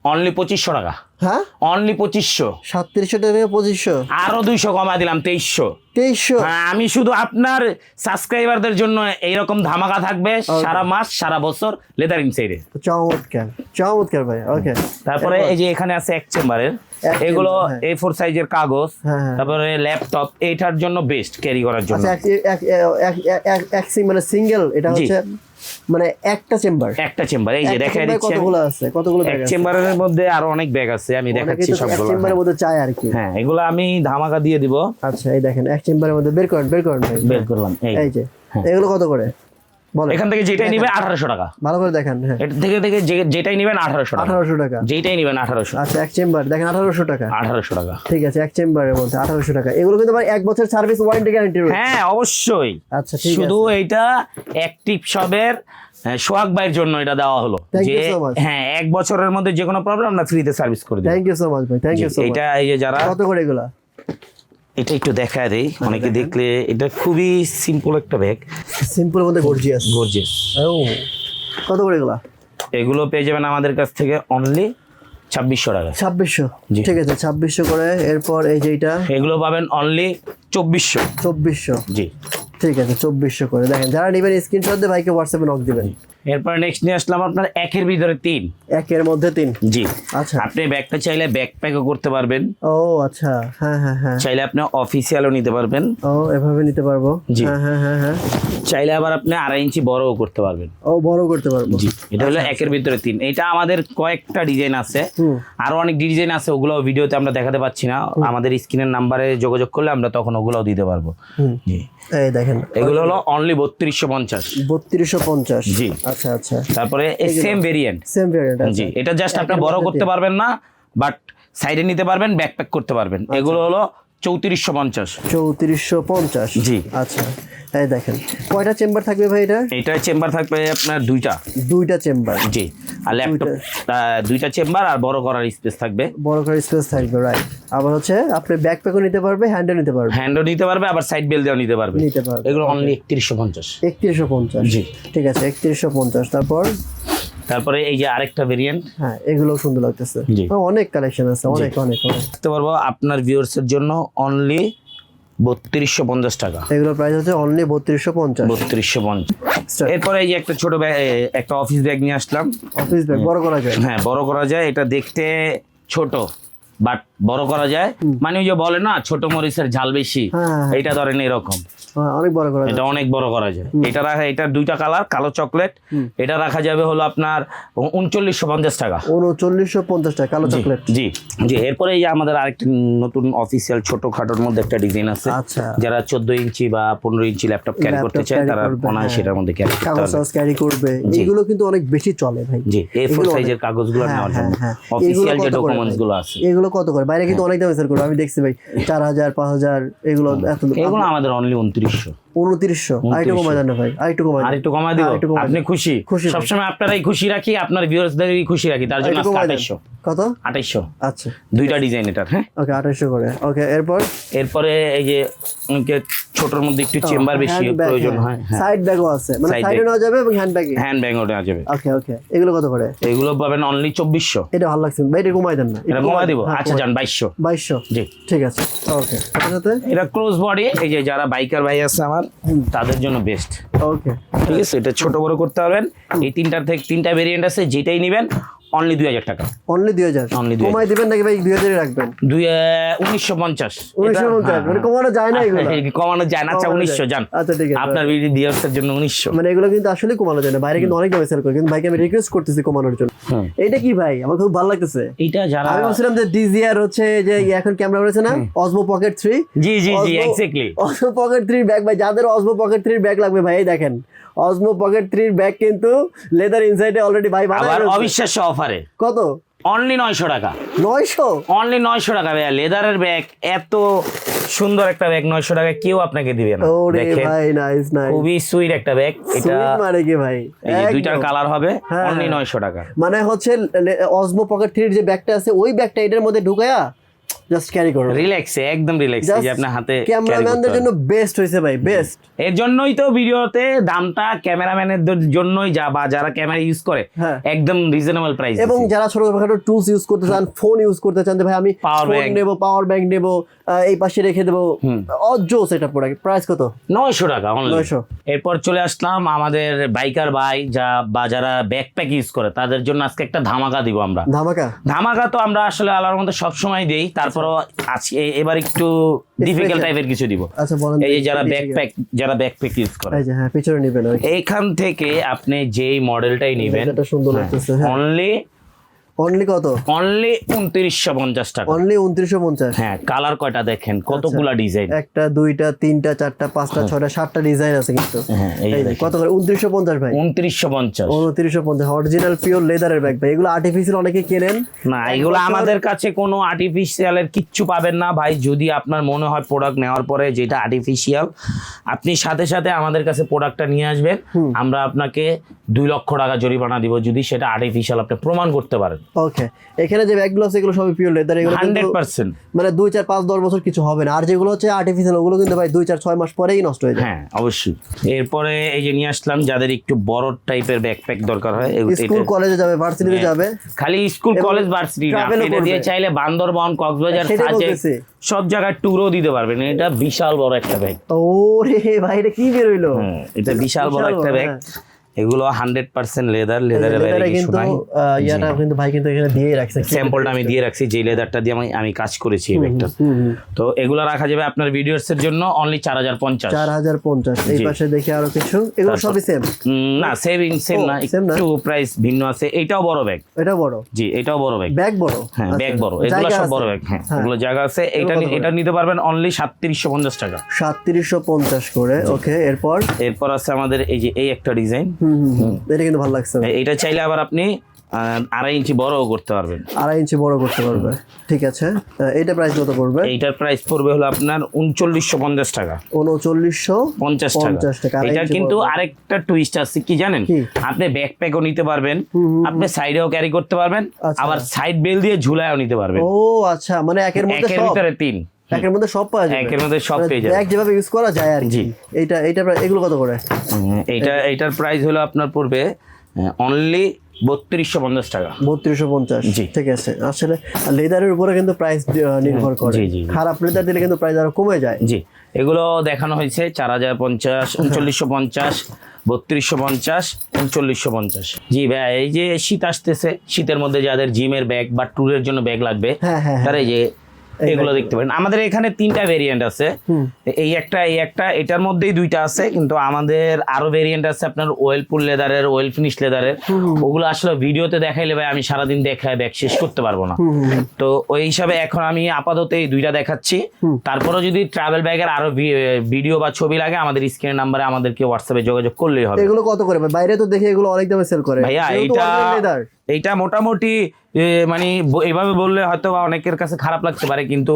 S1: অনলি পঁচিশশো টাকা
S2: হ্যাঁ
S1: অনলি পঁচিশশো
S2: সাতত্রিশশো টাকা পঁচিশশো
S1: আরও দুইশো কমা দিলাম তেইশশো
S2: তেইশশো
S1: হ্যাঁ, আমি শুধু আপনার সাবস্ক্রাইবারদের জন্য এইরকম ধামাকা থাকবে সারা মাস সারা বছর লেদার ইনসাইডে
S2: চমৎকার চমৎকার ভাই ওকে
S1: তারপরে এই যে এখানে আছে এক চেম্বারের এগুলো
S2: হ্যাঁ।
S1: এ ফোর সাইজের কাগজ
S2: হ্যাঁ, হ্যাঁ।
S1: তারপরে ল্যাপটপ এইটার জন্য বেস্ট ক্যারি করার জন্য
S2: আচ্ছা এক মানে সিঙ্গেল এটা। হচ্ছে মানে একটা চেম্বার।
S1: একটা চেম্বার এই যে দেখা দিচ্ছি
S2: কতগুলো আছে? কতগুলো ব্যাগ আছে?
S1: চেম্বারের মধ্যে আরও অনেক ব্যাগ আছে আমি দেখাচ্ছি সবগুলো।
S2: চেম্বারের মধ্যে চাই আর কি।
S1: হ্যাঁ এগুলো আমি ধামাকা দিয়ে দিব।
S2: আচ্ছা এই দেখেন এক চেম্বারের মধ্যে বের করেন বের করেন
S1: বের করলাম এই
S2: যে
S1: হ্যাঁ।
S2: এগুলো কত করে?
S1: এখান থেকে যেটাই নিবে আঠারোশো টাকা।
S2: ভালো করে দেখেন হ্যাঁ।
S1: এটা থেকে থেকে যেটাই নিবেন আঠারোশো টাকা।
S2: আঠারোশো টাকা।
S1: যেটাই নিবেন আঠারোশো।
S2: আচ্ছা এক চেম্বার। দেখেন আঠারোশো টাকা।
S1: আঠারোশো টাকা।
S2: ঠিক আছে এক চেম্বারের মধ্যে আঠারোশো টাকা। এগুলো কিন্তু এক বছর সার্ভিস ওয়ারেন্টি গ্যারান্টি রয়েছে।
S1: হ্যাঁ অবশ্যই।
S2: আচ্ছা
S1: শুধু এইটা অ্যাক্টিভ সবের সোহাগ ভাইয়ের জন্য এটা দেওয়া হলো। যে. হ্যাঁ এক বছরের মধ্যে যে কোনো প্রবলেম আমরা ফ্রিতে সার্ভিস করে দিই
S2: থ্যাংক ইউ সো মাচ ভাই। থ্যাংক ইউ সো মাচ
S1: এটা এই যে যারা
S2: কত করে এগুলা?
S1: এটা একটু দেখায় দেই। অনেকে দেখলে এটা খুবই সিম্পল একটা ব্যাগ
S2: সিম্পল মধ্যে গর্জিয়াস
S1: গর্জিয়াস
S2: ও কত করে এগুলা?
S1: এগুলো পেয়ে যাবেন আমাদের কাছ থেকে অনলি ছাব্বিশশো টাকা।
S2: ছাব্বিশশো?
S1: জি।
S2: ঠিক আছে ছাব্বিশশো করে। এরপর এই যে এইটা?
S1: এগুলো পাবেন অনলি চব্বিশশো।
S2: চব্বিশশো?
S1: জি।
S2: ঠিক আছে চব্বিশশো করে। দেখেন যারা নেবেন স্ক্রিনশট দিয়ে ভাইকে হোয়াটসঅ্যাপে নক দিবেন।
S1: এরপর নেক্সট নিয়ে আসলাম আপনার একের ভিতরে তিন।
S2: একের মধ্যে তিন?
S1: জি।
S2: আচ্ছা।
S1: আপনি ব্যাগটা চাইলে ব্যাকপ্যাকও করতে পারবেন।
S2: ও আচ্ছা। হ্যাঁ হ্যাঁ হ্যাঁ।
S1: চাইলে আপনি অফিসিয়ালও নিতে পারবেন।
S2: ও এভাবে নিতে পারব?
S1: জি।
S2: হ্যাঁ হ্যাঁ হ্যাঁ হ্যাঁ।
S1: চাইলে আবার আপনি আড়াই ইঞ্চি বড়ও করতে পারবেন।
S2: ও বড় করতে পারব।
S1: জি এটা হলো একের ভিতরে তিন। এটা আমাদের কয়েকটা ডিজাইন আছে। আরও অনেক ডিজাইন আছে ওগুলো ভিডিওতে আমরা দেখাতে পাচ্ছি না। আমাদের স্ক্রিনের নাম্বারে যোগাযোগ করলে আমরা তখন ওগুলোও দিতে পারব। জি।
S2: এই দেখেন।
S1: এগুলো হলো অনলি বত্রিশশো পঞ্চাশ।
S2: বত্রিশশো পঞ্চাশ।
S1: জি।
S2: আচ্ছা আচ্ছা।
S1: তারপরে সেম ভেরিয়েন্ট
S2: সেম ভেরিয়েন্ট
S1: জি এটা জাস্ট আপনি বড় করতে পারবেন না বাট সাইডে নিতে পারবেন ব্যাকপ্যাক করতে পারবেন। এগুলো হলো চৌত্রিশশো পঞ্চাশ।
S2: চৌত্রিশশো পঞ্চাশ।
S1: জি।
S2: আচ্ছা। এই দেখেন কয়টা চেম্বার থাকবে ভাই এটা?
S1: এটা চেম্বার থাকবে আপনার দুইটা।
S2: দুইটা চেম্বার।
S1: জি আর ল্যাপটপ দুইটা চেম্বার আর বড় করার স্পেস থাকবে।
S2: বড় করে স্পেস থাকবে রাইট আবার হচ্ছে আপনি ব্যাকপ্যাকও নিতে পারবে হ্যান্ডেল নিতে পারবে।
S1: হ্যান্ডও নিতে পারবে আবার সাইড বেল দিয়েও নিতে পারবে।
S2: নিতে পারবে
S1: এগুলো অনলি একত্রিশশো পঞ্চাশ।
S2: একত্রিশশো পঞ্চাশ।
S1: জি।
S2: ঠিক আছে একত্রিশশো পঞ্চাশ। তারপর?
S1: তারপরে এই যে আরেকটা ভেরিয়েন্ট
S2: হ্যাঁ এগুলো সুন্দর লাগতেছে। অনেক কালেকশন আছে অনেক অনেক অনেক।
S1: দেখতে পারব আপনার ভিউয়ার্সের জন্য অনলি বত্রিশশো পঞ্চাশ টাকা।
S2: এগুলো প্রাইস হচ্ছে অনলি বত্রিশশো পঞ্চাশ।
S1: বত্রিশশো পঞ্চাশ। এরপরে এই যে একটা ছোট ব্যাগ একটা অফিস ব্যাগ নিয়ে আসলাম।
S2: অফিস ব্যাগ বড় করা যায়।
S1: হ্যাঁ বড় করা যায়। এটা দেখতে ছোট। বাট বড় করা যায়। মানে ওই যে বলে না ছোট মরিচের ঝাল বেশি।
S2: হ্যাঁ, হ্যাঁ,
S1: এইটা ধরেন এরকম।
S2: হ্যাঁ, অনেক বড় করা
S1: এটা অনেক বড় করা যায়। এটা রাখা এটা দুইটা কালার কালো চকলেট। এটা রাখা যাবে হলো আপনার উনচল্লিশশো পঞ্চাশ টাকা।
S2: উনচল্লিশশো পঞ্চাশ টাকা কালো চকলেট।
S1: জি জি। এরপরে এই আমাদের আরেকটা নতুন অফিসিয়াল ছোট খাটোর মধ্যে একটা ডিজাইন আছে।
S2: আচ্ছা।
S1: যারা চোদ্দ ইঞ্চি বা পনেরো ইঞ্চি ল্যাপটপ ক্যারি করতে চায় তারা
S2: হ্যাঁ।
S1: সেটার মধ্যে ক্যারি
S2: কাগজ ক্যারি করবে। এগুলো কিন্তু অনেক বেশি চলে ভাই।
S1: জি এ ফোর সাইজের কাগজগুলো নেওয়ার জন্য। অফিসিয়াল যে ডকুমেন্টসগুলো আছে।
S2: এগুলো কত করে? বাইরে কিন্তু অনেক দামে সেল করবে আমি দেখছি ভাই চার হাজার পাঁচ হাজার এগুলো এত
S1: এগুলো আমাদের অনলি উনত্রিশশো।
S2: উনত্রিশশো। আরেকটু কমায় দেন না ভাই আরেকটু কমায়
S1: আর কমায় দিব?
S2: হ্যাঁ, একটু কমায়
S1: আপনি খুশি?
S2: খুশি
S1: সবসময় আপনারাই খুশি রাখি আপনার ভিউয়ার্সদেরই খুশি রাখি তার জন্য
S2: আরেকটু
S1: আজকে
S2: কমায় দেন।
S1: আঠাইশশো।
S2: কত?
S1: আঠাইশশো।
S2: আচ্ছা।
S1: দুইটা ডিজাইন এটার হ্যাঁ?
S2: ওকে আঠাশশো করে। ওকে এরপর?
S1: এরপরে এই যে ছোটর মধ্যে একটু চেম্বার বেশি প্রয়োজন হয়। হ্যাঁ
S2: সাইড ব্যাগও আছে। মানে সাইডে নেওয়া যাবে এবং হ্যান্ড ব্যাগে
S1: হ্যান্ড ব্যাগ ওটা যাবে।
S2: ওকে ওকে। এগুলো কত করে?
S1: এগুলো পাবেন অনলি চব্বিশশো।
S2: এটা ভালো লাগছে। ভাই এটা কমাই দেন না।
S1: এটা কমাই দিব? আচ্ছা যান বাইশশো।
S2: বাইশশো।
S1: জি।
S2: ঠিক আছে। ওকে
S1: এটা ক্লোজ বডি এই যে যারা বাইকার ভাই আছে আমার তাদের জন্য বেস্ট
S2: ওকে
S1: ঠিক আছে? এটা ছোট বড় করতে পারবেন। এই তিনটার থেকে তিনটা ভেরিয়েন্ট আছে যেটাই নেবেন অনলি দুই হাজার টাকা।
S2: অনলি দুই হাজার?
S1: Only 2000
S2: কমাই দিবেন নাকি ভাই? দুই রাখবেন।
S1: দুই উনিশশো পঞ্চাশ।
S2: উনিশশো পঞ্চাশ। মানে কমানো যায় না এগুলো।
S1: কমানো যায় না। আচ্ছা উনিশশো যান।
S2: আচ্ছা ঠিক আছে।
S1: আপনার জন্য উনিশশো।
S2: মানে এগুলো কিন্তু আসলে কমানো যায় না। বাইরে কিন্তু অনেক দামে সেল করে। কিন্তু ভাইকে আমি রিকোয়েস্ট করতেছি কমানোর জন্য। এইটা কি ভাই? আমার খুব ভালো লাগতেছে।
S1: এইটা যারা
S2: আমি ভাবছিলাম যে ডিজিআর হচ্ছে যে এখন ক্যামেরা রয়েছে না? অজমো পকেট থ্রি
S1: জি জি জি এক্স্যাক্টলি
S2: অজমো পকেট থ্রির ব্যাগ ভাই যাদের অজমো পকেট থ্রির ব্যাগ লাগবে ভাই দেখেন। অজমো পকেট থ্রির ব্যাগ কিন্তু লেদার ইনসাইডে অলরেডি ভাই
S1: আবার অবিশ্বাস্য অফারে
S2: কত?
S1: অনলি নয়শো টাকা।
S2: নয়শো?
S1: অনলি নয়শো টাকা ভাইয়া। লেদারের ব্যাগ এত সুন্দর একটা ব্যাগ নয়শো টাকা কেউ আপনাকে দিবে না।
S2: ভাই নাইস নাইস
S1: খুবই সুইট একটা ব্যাগ। এটা
S2: মারে কি ভাই?
S1: এই দুইটার কালার হবে
S2: হ্যাঁ,
S1: অনলি
S2: হ্যাঁ।
S1: নয়শো টাকা।
S2: মানে হচ্ছে অজমো পকেট থ্রির যে ব্যাগটা আছে ওই ব্যাগটা এটার মধ্যে ঢুকায়া জাস্ট ক্যারি করো।
S1: রিল্যাক্সে একদম রিল্যাক্স যে আপনার হাতে
S2: ক্যামেরাম্যানদের জন্য বেস্ট হয়েছে ভাই বেস্ট
S1: এর জন্যই তো ভিডিওতে দামটা ক্যামেরাম্যানের জন্যই যা বা যারা ক্যামেরা ইউজ করে
S2: হ্যাঁ।
S1: একদম রিজনেবল প্রাইস
S2: এবং যারা ছোটখাটো টুলস ইউজ করতে চান ফোন ইউজ করতে চান ভাই আমি ফোন। নেব পাওয়ার ব্যাংক নেব এই পাশে রেখে দেবো। এটা প্রোডাক্ট প্রাইস কত?
S1: নয়শো টাকা অনলি
S2: 900
S1: এরপর চলে আসলাম আমাদের বাইকার ভাই যা বা যারা ব্যাকপ্যাক ইউজ করে তাদের জন্য আজকে একটা ধামাকা দিব আমরা।
S2: ধামাকা?
S1: ধামাকা তো আমরা আসলে আলার মধ্যে সবসময় দেই তারপরও আজকে এবার একটু ডিফিকাল্ট টাইপের কিছু দিব।
S2: আচ্ছা বলেন
S1: এই যারা। ব্যাকপ্যাক যারা ব্যাকপ্যাক ইউজ করে।
S2: এই যে হ্যাঁ পিছনে নেবেন
S1: এইখান থেকে আপনি যেই মডেলটাই নেবেন
S2: এটা সুন্দর লাগতেছে হ্যাঁ।
S1: অনলি
S2: অনলি কত?
S1: অনলি উনত্রিশশো পঞ্চাশ টাকা।
S2: অনলি উনত্রিশশো পঞ্চাশ?
S1: হ্যাঁ কালার কয়টা দেখেন? কতগুলা ডিজাইন
S2: একটা দুইটা তিনটা চারটা পাঁচটা ছয়টা সাতটা ডিজাইন আছে কিন্তু।
S1: হ্যাঁ
S2: কত করে? উনত্রিশশো পঞ্চাশ ভাই।
S1: উনত্রিশশো পঞ্চাশ।
S2: উনত্রিশশো পঞ্চাশ। অরিজিনাল পিওর লেদারের ব্যাগ ভাই। এগুলো আর্টিফিশিয়াল অনেকে কেনেন?
S1: না এগুলো আমাদের কাছে কোনো আর্টিফিশিয়ালের কিচ্ছু পাবেন না ভাই। যদি আপনার মনে হয় প্রোডাক্ট নেওয়ার পরে যেটা আর্টিফিশিয়াল আপনি সাথে সাথে আমাদের কাছে প্রোডাক্টটা নিয়ে আসবেন। আমরা আপনাকে দুই লক্ষ টাকা জরিমানা দিব। যদি সেটা আর্টিফিশিয়াল আপনি প্রমাণ করতে পারেন।
S2: ওকে এখানে যে ব্যাগগুলো আছে এগুলো সবই পিওর লেদার এগুলো কিন্তু
S1: হান্ড্রেড পার্সেন্ট
S2: মানে দুই চার পাঁচ দশ বছর কিছু হবে না। আর যেগুলো হচ্ছে আর্টিফিশিয়াল ওগুলো কিন্তু ভাই দুই চার ছয় মাস পরেই নষ্ট হয়ে যায়।
S1: হ্যাঁ অবশ্যই। এরপরে এই যে নিয়ে আসলাম যাদের একটু বড় টাইপের ব্যাকপ্যাক দরকার হয়
S2: স্কুল কলেজে যাবে ভার্সিটিতে
S1: হ্যাঁ।
S2: যাবে।
S1: খালি স্কুল কলেজ ভার্সিটি না। এটা দিয়ে চাইলে বান্দরবন কক্সবাজার সাজেক
S2: বলতেছি।
S1: সব জায়গায় ট্যুরও দিতে পারবেন। এটা বিশাল বড় একটা ব্যাগ
S2: ও রে ভাই এটা কি বের হইল?
S1: হ্যাঁ, এটা বিশাল বড় একটা ব্যাগ
S2: হ্যাঁ।
S1: এগুলো হান্ড্রেড পার্সেন্ট লেদার লেদারের বাইরে কিছু নাই।
S2: ইয়াটা কিন্তু ভাই কিন্তু এখানে দিয়ে রাখছে।
S1: স্যাম্পলটা আমি দিয়ে রাখছি যে লেদারটা দিয়ে আমি আমি কাজ করেছি এই ব্যাগটা। তো এগুলো রাখা যাবে আপনার ভিডিওস এর জন্য অনলি চার হাজার পঞ্চাশ
S2: চার হাজার পঞ্চাশ এই পাশে দেখি আরও কিছু। এগুলো সবই সেম
S1: না সেভিং সেম না একটু প্রাইস ভিন্ন আছে। এইটাও বড় ব্যাগ
S2: এটা বড়?
S1: জি এটাও বড় ব্যাগ
S2: ব্যাগ বড়?
S1: হ্যাঁ
S2: আচ্ছা।
S1: ব্যাগ বড়। এগুলো সব বড় ব্যাগ হ্যাঁ। এগুলো জায়গা আছে। এটা? এটা নিতে পারবেন অনলি সাতত্রিশশো পঞ্চাশ টাকা।
S2: সাতত্রিশশো পঞ্চাশ করে ওকে এরপর?
S1: এরপর আছে আমাদের এই যে এই একটা ডিজাইন
S2: এটা কিন্তু ভালো লাগছে
S1: এটা চাইলে আবার আপনি আড়াই ইঞ্চি বড়ও করতে পারবেন।
S2: আড়াই ইঞ্চি বড় করতে পারবে। ঠিক আছে। এইটা প্রাইস কত পড়বে?
S1: এইটার প্রাইস পড়বে হলো আপনার উনচল্লিশশো পঞ্চাশ টাকা।
S2: উনচল্লিশশো
S1: পঞ্চাশ
S2: পঞ্চাশ টাকা, ইঞ্চি
S1: কিন্তু আরেকটা টুইস্ট আছে কি জানেন? আপনি ব্যাকপ্যাকও নিতে পারবেন আপনি সাইডেও ক্যারি করতে পারবেন
S2: আচ্ছা।
S1: আবার সাইড বেল দিয়ে ঝুলায়ও নিতে পারবেন।
S2: ও আচ্ছা মানে একের মধ্যে
S1: একের ভিতরে তিন।
S2: একের মধ্যে সব পাওয়া যাবে।
S1: একের মধ্যে সব
S2: মানে
S1: পেয়ে যাবে।
S2: ব্যাগ যেভাবে ইউজ করা যায় আর
S1: জি।
S2: এইটা এইটা এগুলো কত করে?
S1: এইটা এইটার প্রাইস হলো আপনার পড়বে অনলি বত্রিশশো পঞ্চাশ টাকা।
S2: বত্রিশশো পঞ্চাশ
S1: জি।
S2: ঠিক আছে। আসলে লেদারের উপরে কিন্তু প্রাইস নির্ভর করে।
S1: জি।
S2: খারাপ লেদার দিলে কিন্তু প্রাইস আরও কমে যায়।
S1: জি। এগুলো দেখানো হয়েছে চার হাজার পঞ্চাশ উনচল্লিশশো পঞ্চাশ বত্রিশশো পঞ্চাশ উনচল্লিশশো পঞ্চাশ। জি ভাই এই যে শীত আসতেছে শীতের মধ্যে যাদের জিমের ব্যাগ বা ট্যুরের জন্য ব্যাগ লাগবে
S2: হ্যাঁ হ্যাঁ হ্যাঁ
S1: তারা এই যে
S2: এই
S1: এগুলো দেখতে পারেন। আমাদের এখানে তিনটা ভেরিয়েন্ট আছে। এই একটা এই একটা এটার মধ্যেই দুইটা আছে কিন্তু আমাদের আরও ভেরিয়েন্ট আছে আপনার ওয়েলপুল লেদারের ওয়েল ফিনিশ লেদারের ওগুলো আসলে ভিডিওতে দেখাইলে ভাই আমি সারাদিন দেখায় ব্যাগ শেষ করতে পারব না। তো ওই হিসাবে এখন আমি আপাতত এই দুইটা দেখাচ্ছি। তারপরে যদি ট্রাভেল ব্যাগের আরও ভিডিও বা ছবি লাগে আমাদের স্ক্রিনের নাম্বারে আমাদেরকে হোয়াটসঅ্যাপে যোগাযোগ করলেই হবে।
S2: এগুলো কত করে? ভাই? বাইরে তো দেখে এগুলো অনেক দামে সেল করে।
S1: ভাইয়া
S2: যেহেতু
S1: এইটা মোটামুটি মানে এভাবে বললে হয়তো বা অনেকের কাছে খারাপ লাগতে পারে কিন্তু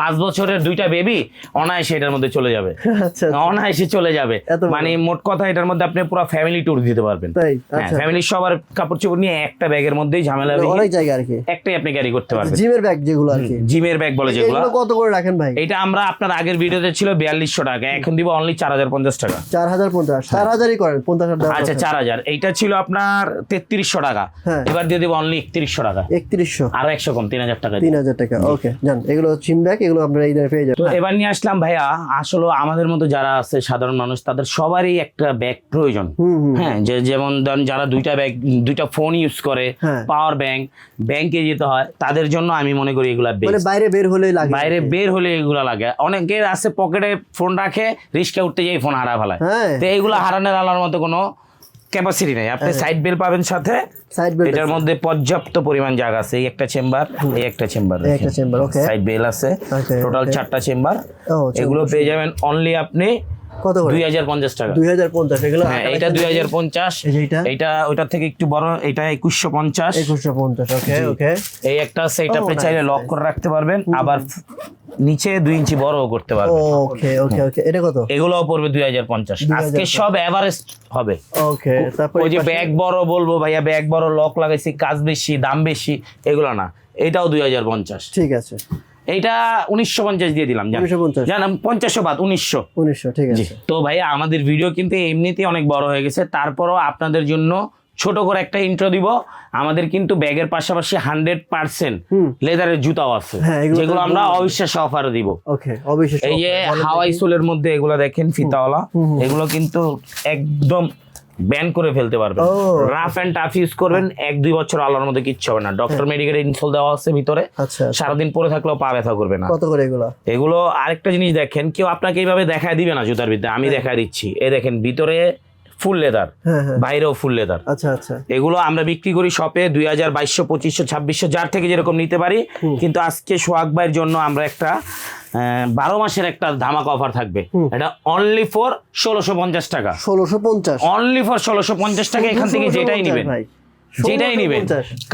S1: পাঁচ বছরের দুইটা বেবি অনায়াসে এটার মধ্যে চলে যাবে।
S2: আচ্ছা
S1: অনায়াসে চলে যাবে। মানে মোট কথা এটার মধ্যে আপনি পুরো ফ্যামিলি ট্যুর দিতে পারবেন। হ্যাঁ
S2: আচ্ছা
S1: ফ্যামিলির সবার কাপড় চোপড় নিয়ে একটা ব্যাগের মধ্যেই ঝামেলা হবে
S2: অনেক জায়গা আর কি।
S1: একটাই আপনি ক্যারি করতে পারবেন।
S2: জিমের ব্যাগ যেগুলো আর কি।
S1: জিমের ব্যাগ বলে যেগুলো।
S2: এগুলো কত করে রাখেন ভাই?
S1: এটা আমরা আপনার আগের ভিডিওতে ছিল বিয়াল্লিশশো টাকা এখন দিব অনলি চার হাজার পঞ্চাশ টাকা।
S2: চার হাজার পঞ্চাশ। চার হাজারই করেন পঞ্চাশ হাজার দেওয়ার
S1: আচ্ছা
S2: কথা।
S1: চার হাজার। এইটা ছিল আপনার তেত্রিশশো টাকা।
S2: হ্যাঁ।
S1: এবার দিয়ে দিব অনলি একত্রিশশো টাকা।
S2: একত্রিশশো।
S1: আরও একশো কম তিন হাজার টাকা
S2: তিন হাজার টাকা ওকে জান এগুলো ব্যাগ এগুলো আপনারা এই পেয়ে যাবেন।
S1: এবার নিয়ে আসলাম ভাইয়া আসলে আমাদের মতো যারা আছে সাধারণ মানুষ তাদের সবারই একটা ব্যাগ প্রয়োজন। হ্যাঁ যে যেমন ধরেন যারা দুইটা ব্যাগ দুইটা ফোন ইউজ করে
S2: হ্যাঁ।
S1: পাওয়ার ব্যাংক ব্যাংকে যেতে হয় তাদের জন্য আমি মনে করি এগুলা
S2: মানে বাইরে বের হলেই লাগে।
S1: বাইরে বের হলে এগুলা লাগে। অনেকের আছে পকেটে ফোন রাখে রিস্কে উঠতে যাই ফোন হারা ফেলায়।
S2: হ্যাঁ।
S1: তো এইগুলো হারানোর আলার মতো কোনো ক্যাপাসিটি নেই। আপনি সাইড বেল পাবেন সাথে।
S2: সাইড বেল
S1: এটার মধ্যে পর্যাপ্ত পরিমাণ জায়গা আছে। এই একটা চেম্বার এই একটা চেম্বার
S2: এই একটা চেম্বার ওকে
S1: সাইড বেল আছে। টোটাল চারটা চেম্বার এগুলো পেয়ে যাবেন অনলি আপনি
S2: কত করে?
S1: দুই হাজার পঞ্চাশ টাকা।
S2: দুই হাজার পঞ্চাশ এগুলো
S1: হ্যাঁ এটা
S2: এই যে এটা
S1: থেকে একটু বড় এটা একুশশো পঞ্চাশ।
S2: একুশশো পঞ্চাশ ওকে ওকে
S1: এই একটা আছে এটা
S2: Oh,
S1: আপনি চাইলে লক করে রাখতে পারবেন আবার নিচে দুই ইঞ্চি বড়ও করতে পারবেন।
S2: ওকে ওকে ওকে এটা কত?
S1: এগুলোও পড়বে দুই হাজার পঞ্চাশ।
S2: 2050
S1: আজকে সব এভারেজ হবে।
S2: ওকে তারপর
S1: ওই যে ব্যাগ বড় বলব ভাইয়া ব্যাগ বড় লক লাগাইছি কাজ বেশি দাম বেশি এগুলো না। এটাও দুই হাজার পঞ্চাশ।
S2: ঠিক আছে।
S1: এইটা উনিশশো পঞ্চাশ দিয়ে দিলাম জান।
S2: 1950
S1: জানাম পঞ্চাশশো বাদ উনিশশো।
S2: উনিশশো ঠিক আছে।
S1: তো ভাইয়া আমাদের ভিডিও কিন্তু এমনিতেই অনেক বড় হয়ে গেছে। তারপরও আপনাদের জন্য ছোট করে একটা ইন্ট্রো দিব। আমাদের কিন্তু ব্যাগের পাশাপাশি হান্ড্রেড পার্সেন্ট লেদারের জুতাও আছে।
S2: হ্যাঁ,
S1: যেগুলো আমরা। অবিশ্বাস অফারে দিব। এই যে হাওয়াই সোলের মধ্যে এগুলো দেখেন ফিতাওয়ালা। এগুলো কিন্তু একদম ব্যান করে ফেলতে পারবেন। রাফ অ্যান্ড টাফ ইউজ করবেন এক দুই বছর আলোর মধ্যে কিচ্ছু হবে না। ডক্টর মেডিকেল ইনসোল দেওয়া আছে ভিতরে।
S2: আচ্ছা
S1: সারাদিন পরে থাকলেও পা ব্যথা করবে না।
S2: কত করে এগুলো?
S1: এগুলো আরেকটা জিনিস দেখেন কেউ আপনাকে এইভাবে দেখায় দিবে না জুতার ভিতরে আমি দেখায় দিচ্ছি। এ দেখেন ভিতরে ফুল লেদার
S2: হ্যাঁ হ্যাঁ।
S1: বাইরেও ফুল লেদার।
S2: আচ্ছা আচ্ছা।
S1: এগুলো আমরা বিক্রি করি শপে দুই হাজার বাইশশো পঁচিশশো ছাব্বিশশো যার থেকে যেরকম নিতে পারি। কিন্তু আজকে সোহাগ ভাইয়ের জন্য আমরা একটা আহ, বারো মাসের একটা ধামাকা অফার থাকবে। এটা অনলি ফর ষোলোশো পঞ্চাশ টাকা।
S2: ষোলোশো পঞ্চাশ।
S1: অনলি ফর ষোলোশো পঞ্চাশ টাকা এখান থেকে যেটাই নেবেন।
S2: ভাই
S1: যেটাই নেবেন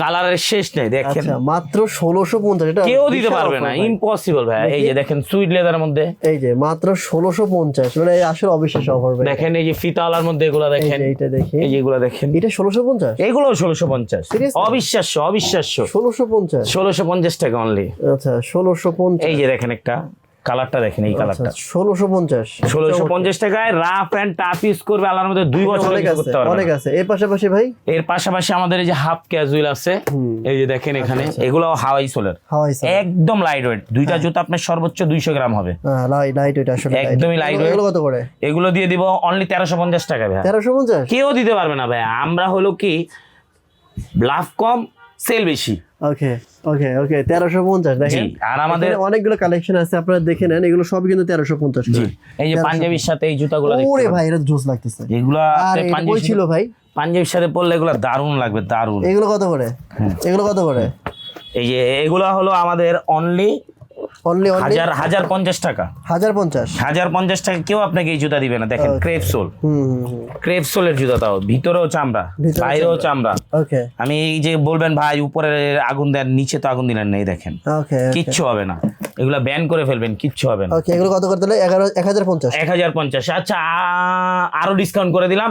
S1: কালারের শেষ নেই দেখেন।
S2: আচ্ছা মাত্র ষোলোশো পঞ্চাশ এটা
S1: কেউ দিতে পারবে না। ইম্পসিবল ভাই। এই যে দেখেন সুইট লেদারের মধ্যে।
S2: এই যে মাত্র ষোলোশো পঞ্চাশ মানে আসলে অবিশ্বাস অফার
S1: দেখেন এই যে ফিতাওয়ালার মধ্যে এগুলো দেখেন।
S2: এইটা দেখি।
S1: এই যে দেখেন।
S2: এটা ষোলোশো পঞ্চাশ?
S1: এগুলো ষোলোশো পঞ্চাশ। অবিশ্বাস্য অবিশ্বাস্য।
S2: ষোলোশো পঞ্চাশ?
S1: ষোলোশো পঞ্চাশ টাকা অনলি
S2: আচ্ছা ষোলোশো পঞ্চাশ।
S1: এই যে দেখেন একটা। কালারটা দেখেন এই কালারটা।
S2: ষোলোশো পঞ্চাশ।
S1: ষোলোশো পঞ্চাশ টাকায় রাফ অ্যান্ড টাফ ইউজ করবে আল্লাহর মধ্যে দুই বছর করতে পারবে
S2: অনেক আছে। এর পাশাপাশি ভাই?
S1: এর পাশাপাশি আমাদের এই যে হাফ ক্যাজুয়াল আছে এই যে দেখেন এখানে এগুলো হাওয়াই সোলের একদম লাইট ওয়েট দুইটা জুতো আপনার সর্বোচ্চ দুইশো গ্রাম হবে।
S2: হ্যাঁ লাইট লাইট ওইটা আসলে
S1: একদমই light
S2: এগুলো- কত করে?
S1: এগুলো দিয়ে দিব অনলি তেরোশো পঞ্চাশ টাকা ভাই
S2: তেরোশো পঞ্চাশ?
S1: কেউ দিতে পারবে না ভাই আমরা হলো কি লাভ কম সেল বেশি।
S2: ওকে ওকে ওকে তেরোশো পঞ্চাশ দেখেন।
S1: আর আমাদের-
S2: অনেকগুলো কালেকশন আছে আপনারা দেখে নেন এগুলো সবই কিন্তু তেরোশো পঞ্চাশ
S1: এই যে পাঞ্জাবির সাথে এই জুতাগুলো
S2: ওরে ভাই এটা জোস লাগতেছে।
S1: এগুলা পাঞ্জাবির
S2: ছিল ভাই?
S1: পাঞ্জাবির সাথে পরলে এগুলো দারুণ লাগবে দারুণ।
S2: এগুলো কত করে?
S1: হ্যাঁ।
S2: এগুলো কত করে?
S1: এই যে এগুলা হলো আমাদের অনলি
S2: অনলি
S1: হাজার হাজার পঞ্চাশ টাকা।
S2: হাজার পঞ্চাশ।
S1: হাজার পঞ্চাশ টাকা কেউ আপনাকে এই জুতা দিবে না। দেখেন ক্রেপ সোল ক্রেপ সোলের জুতা তাও ভিতরেও চামড়া বাইরেও চামড়া।
S2: ওকে
S1: আমি এই যে বলবেন ভাই উপরে আগুন দেন নিচে তো আগুন দিলেন না এই দেখেন
S2: ওকে
S1: কিচ্ছু হবে না। এগুলা ব্যান করে ফেলবেন কিচ্ছু হবে না।
S2: ওকে এগুলো কত করে দিলে? এগারো এক হাজার পঞ্চাশ।
S1: এক হাজার পঞ্চাশ। আচ্ছা আরও ডিসকাউন্ট করে দিলাম।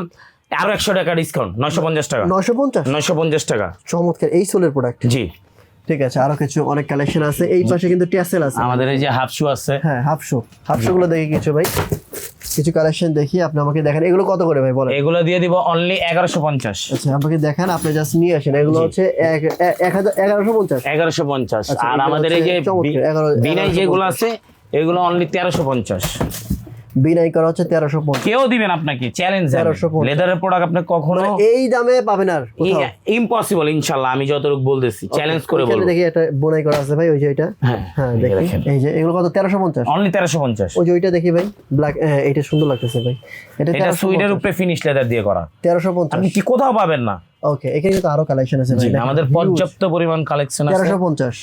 S1: আরও একশো টাকা ডিসকাউন্ট নয়শো পঞ্চাশ টাকা।
S2: নশো পঞ্চাশ?
S1: নয়শো পঞ্চাশ টাকা।
S2: চমৎকার এই সোলের প্রোডাক্ট
S1: জি।
S2: ঠিক আছে আরও কিছু অনেক কালেকশন আছে। এই পাশে কিন্তু টিয়াসেল আছে।
S1: আমাদের এই যে হাফ শু আছে।
S2: হ্যাঁ হাফ শো হাফ শো গুলো দেখি কিছু ভাই। কিছু কালেকশন দেখি আপনি আমাকে দেখেন। এগুলো কত করে ভাই বলেন?
S1: এগুলো দিয়ে দিব অনলি এগারোশো পঞ্চাশ।
S2: আচ্ছা আমাকে দেখেন আপনি জাস্ট নিয়ে আসেন। এগুলো হচ্ছে এক এ- এক হাজার এগারোশো পঞ্চাশ।
S1: এগারোশো পঞ্চাশ।
S2: আচ্ছা,
S1: আর আমাদের এই যে বিনাই যেগুলো আছে এগুলো অনলি তেরোশো পঞ্চাশ।
S2: বিনাই করা হচ্ছে তেরোশো
S1: কেউ দিবেন আপনাকে চ্যালেঞ্জ
S2: 1350
S1: লেদারের প্রোডাক্ট আপনি কখনো
S2: এই দামে পাবেন আর
S1: ইম্পসিবল ইনশাল্লাহ আমি যতটুকু বলতেছি। চ্যালেঞ্জ করে বলব।
S2: দেখি একটা বোনাই করা আছে ভাই ওই যে এটা।
S1: হ্যাঁ
S2: হ্যাঁ
S1: এই যে
S2: দেখি।
S1: দেখেন।
S2: এই যে এগুলো কত? তেরোশো পঞ্চাশ।
S1: অনলি তেরোশো পঞ্চাশ।
S2: ওই যে ওইটা দেখি ভাই ব্ল্যাক এটা সুন্দর লাগতেছে ভাই। এটা
S1: এটা সুইডের উপরে ফিনিশ লেদার দিয়ে করা।
S2: তেরোশো পঞ্চাশ।
S1: আপনি কি কোথাও পাবেন না?
S2: ওকে এখানে কিন্তু আরও কালেকশন আছে ভাই
S1: আমাদের পর্যাপ্ত পরিমাণ কালেকশন আছে।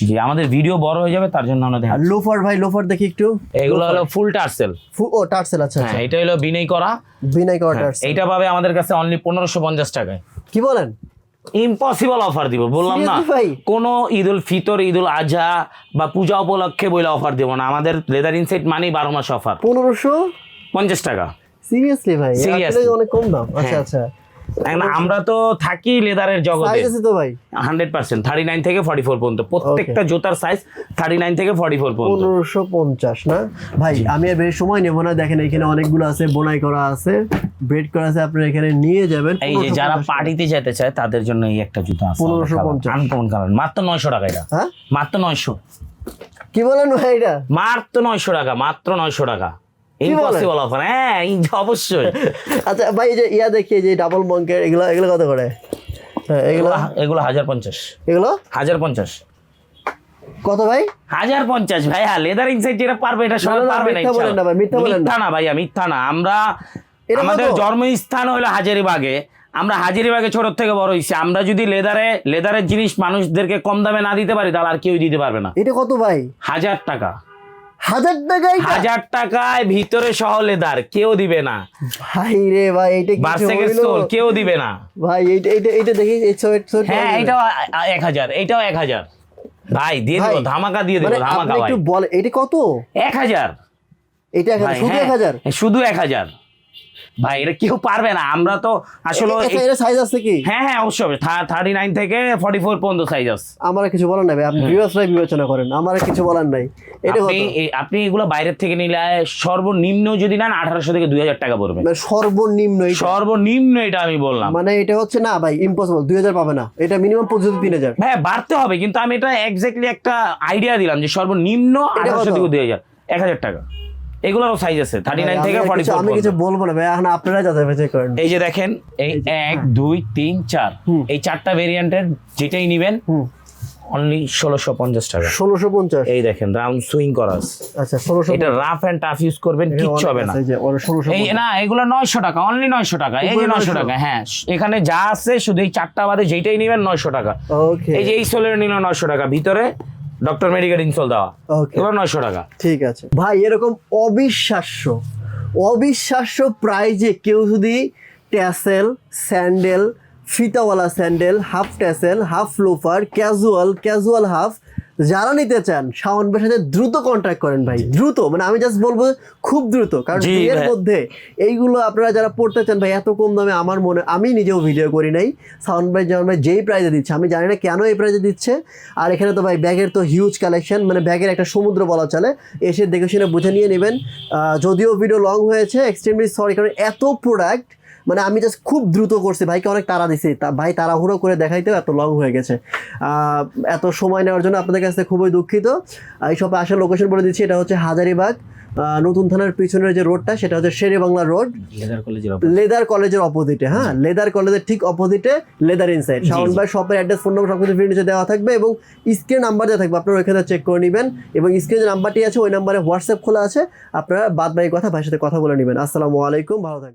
S1: জি আমাদের ভিডিও বড় হয়ে যাবে তার জন্য আমরা
S2: লোফার ভাই লোফার দেখি একটু।
S1: এগুলো হলো ফুল টার্সেল
S2: ফু- ও টার্সেল আচ্ছা
S1: হ্যাঁ এটা হলো বিনয় করা।
S2: বিনাই করা
S1: হ্যাঁ,
S2: টার্সেল
S1: এইটা পাবে আমাদের কাছে অনলি পনেরোশো পঞ্চাশ টাকায়।
S2: কি বলেন?
S1: ইম্পসিবল অফার দিব বললাম না? কোন ঈদুল ফিতর ঈদুল আজহা বা পূজা উপলক্ষে বইলে অফার দিব না। আমাদের লেদার ইনসাইট মানেই বারো মাস অফার
S2: পনেরোশো?
S1: পঞ্চাশ টাকা।
S2: সিরিয়াসলি ভাই? অনেক কম দাম। আচ্ছা
S1: হ্যাঁ।
S2: আচ্ছা।
S1: আমরা তো থাকি লেদারের জগতে।
S2: ভাই।
S1: হান্ড্রেড পার্সেন্ট থার্টি নাইন থেকে ফর্টি ফোর পর্যন্ত প্রত্যেকটা জুতার সাইজ থার্টি নাইন থেকে ফর্টি ফোর পর্যন্ত।
S2: পনেরোশো পঞ্চাশ না? ভাই আমি আর বেশি সময় নেব না। দেখেন এখানে অনেকগুলো আছে বোনাই করা আছে ব্রেড করা আছে আপনারা এখানে নিয়ে যাবেন।
S1: এই যে যারা পার্টিতে যেতে চায় তাদের জন্য এই একটা জুতা আছে।
S2: 1550
S1: আনকমন কালার মাত্র নয়শো টাকা এটা।
S2: হ্যাঁ?
S1: মাত্র নয়শো।
S2: কি বলেন ভাই এটা?
S1: মাত্র নয়শো টাকা মাত্র নয়শো টাকা? ইম্পসিবল অফার হ্যাঁ অবশ্যই।
S2: আচ্ছা ভাই এই যে ইয়া দেখি যে ডাবল মঙ্কের এগুলো এগুলো কত করে? হ্যাঁ এগুলো?
S1: এগুলো হাজার পঞ্চাশ।
S2: এগুলো?
S1: হাজার পঞ্চাশ।
S2: কত ভাই?
S1: হাজার পঞ্চাশ ভাই হ্যাঁ লেদার ইনসাইড যেটা পারবে এটা সবাই পারবে না
S2: মিথ্যা বলেন না ভাই, মিথ্যা না।
S1: মিথ্যা না ভাইয়া মিথ্যা না। আমরা আমাদের জন্মস্থান হলো হাজারিবাগে। আমরা হাজারিবাগে ছোট থেকে বড় হয়েছি। আমরা যদি লেদারে লেদারের জিনিস মানুষদেরকে কম দামে না দিতে পারি তাহলে আর কেউ দিতে পারবে না।
S2: এটা কত ভাই?
S1: হাজার টাকা।
S2: হাজার টাকাই
S1: হাজার টাকায় ভিতরে সহ লেদার কেউ দিবে না।
S2: ভাই রে ভাই এইটা কিছু
S1: সোল কেউ দিবে না।
S2: ভাই এইটা এইটা এটা দেখি
S1: হ্যাঁ এটাও এক হাজার এটাও এক হাজার। ভাই দিয়ে দেবো ধামাকা দিয়ে দেবো
S2: মানে
S1: ধামাকা ভাই।
S2: একটু বল এটা কত?
S1: এক হাজার।
S2: এটা এক হাজার শুধু
S1: হ্যাঁ,
S2: এক হাজার?
S1: শুধু এক হাজার। ভাই এটা কেউ পারবে না। আমরা তো আসলে
S2: এটা সাইজ আছে কি?
S1: হ্যাঁ হ্যাঁ অবশ্যই থার্টি নাইন থেকে ফর্টি ফোর পর্যন্ত সাইজ আছে।
S2: আমার কিছু বলার নাই ভাই আপনি ভিউয়ার্সরাই বিবেচনা করেন আমার কিছু বলার নাই। এটা
S1: আপনি আপনি এগুলো বাইরের থেকে নিলে সর্বনিম্ন যদি নেন আঠারোশো থেকে দুই হাজার টাকা পড়বে।
S2: মানে সর্বনিম্ন এটা।
S1: সর্বনিম্ন এটা আমি বললাম।
S2: মানে এটা হচ্ছে না ভাই ইম্পসিবল দুই হাজার পাবে না। এটা মিনিমাম পর্যন্ত তিন হাজার।
S1: হ্যাঁ বাড়তে হবে কিন্তু আমি এটা এক্স্যাক্টলি একটা আইডিয়া দিলাম যে সর্বনিম্ন আঠারোশো? থেকে দুই হাজার। এক হাজার টাকা। এগুলোরও সাইজ আছে থার্টি নাইন থেকে ফর্টি
S2: কিছু- আমি কিছু বলব না ভাই এখন আপনারা যাচাই বাছাই করেন।
S1: এই যে দেখেন এই এক দুই তিন চার। এই চারটা ভেরিয়েন্টের যেটাই নিবেন অনলি ষোলোশো পঞ্চাশ টাকা।
S2: ষোলোশো পঞ্চাশ।
S1: এই দেখেন রাউন্ড সুইং করা আছে।
S2: আচ্ছা ষোলোশো
S1: এটা রাফ এন্ড টাফ ইউজ করবেন কিচ্ছু হবে না। এই না এগুলো নয়শো টাকা অনলি নয়শো টাকা এই যে নয়শো
S2: 900
S1: টাকা হ্যাঁ এখানে যা আছে শুধু এই চারটা বাদে যেটাই নিবেন নয়শো টাকা।
S2: ওকে
S1: এই যে এই সোলের নিল নয়শো টাকা ভিতরে ডক্টর মেডিকেল ইনসোল দেওয়া।
S2: এবার
S1: এগুলো নয়শো টাকা।
S2: ঠিক আছে। ভাই এরকম অবিশ্বাস্য অবিশ্বাস্য প্রাইজে কেউ যদি tassel sandal ফিতাওয়ালা sandal half tassel half loafer casual casual half যারা নিতে চান শাওন ভাইয়ের সাথে দ্রুত কন্ট্যাক্ট করেন ভাই। দ্রুত মানে আমি জাস্ট বলব খুব দ্রুত কারণ এর মধ্যে এইগুলো আপনারা যারা পড়তে চান ভাই এত কম দামে আমার মনে আমি নিজেও ভিডিও করি নাই। সাউন্ড ভাই যেমন ভাই যেই প্রাইজে দিচ্ছে আমি জানি না কেন এই প্রাইজে দিচ্ছে। আর এখানে তো ভাই ব্যাগের তো হিউজ কালেকশন মানে ব্যাগের একটা সমুদ্র বলা চলে। এসে দেখে শুনে বুঝে নিয়ে নেবেন। যদিও ভিডিও লং হয়েছে এক্সট্রিমলি সরি কারণ এত প্রোডাক্ট মানে আমি জাস্ট খুব দ্রুত করছি। ভাইকে অনেক তাড়া দিছি। ভাই তাড়াহুড়ো করে দেখাইতেও এত লং হয়ে গেছে। আহ, এত সময় নেওয়ার জন্য আপনাদের কাছে খুবই দুঃখিত। এই শপে আসার লোকেশন বলে দিচ্ছি এটা হচ্ছে হাজারিবাগ। নতুন থানার পিছনের যে রোডটা সেটা হচ্ছে শেরে বাংলা রোড
S1: লেদার কলেজের
S2: লেদার অপোজিটে হ্যাঁ? লেদার কলেজের ঠিক অপোজিটে লেদার ইনসাইড শাওন। ভাই শপের অ্যাড্রেস ফোন নম্বর সবকিছু নিচে দেওয়া থাকবে এবং স্ক্রিন নাম্বার দেওয়া থাকবে। আপনারা ওইখানে চেক করে নেবেন এবং স্ক্রিনে যে নাম্বারটি আছে ওই নাম্বারে হোয়াটসঅ্যাপ খোলা আছে। আপনারা বাদ বাকি কথা ভাইয়ের সাথে কথা বলে নেবেন। আসসালামু আলাইকুম ভালো থাকবেন।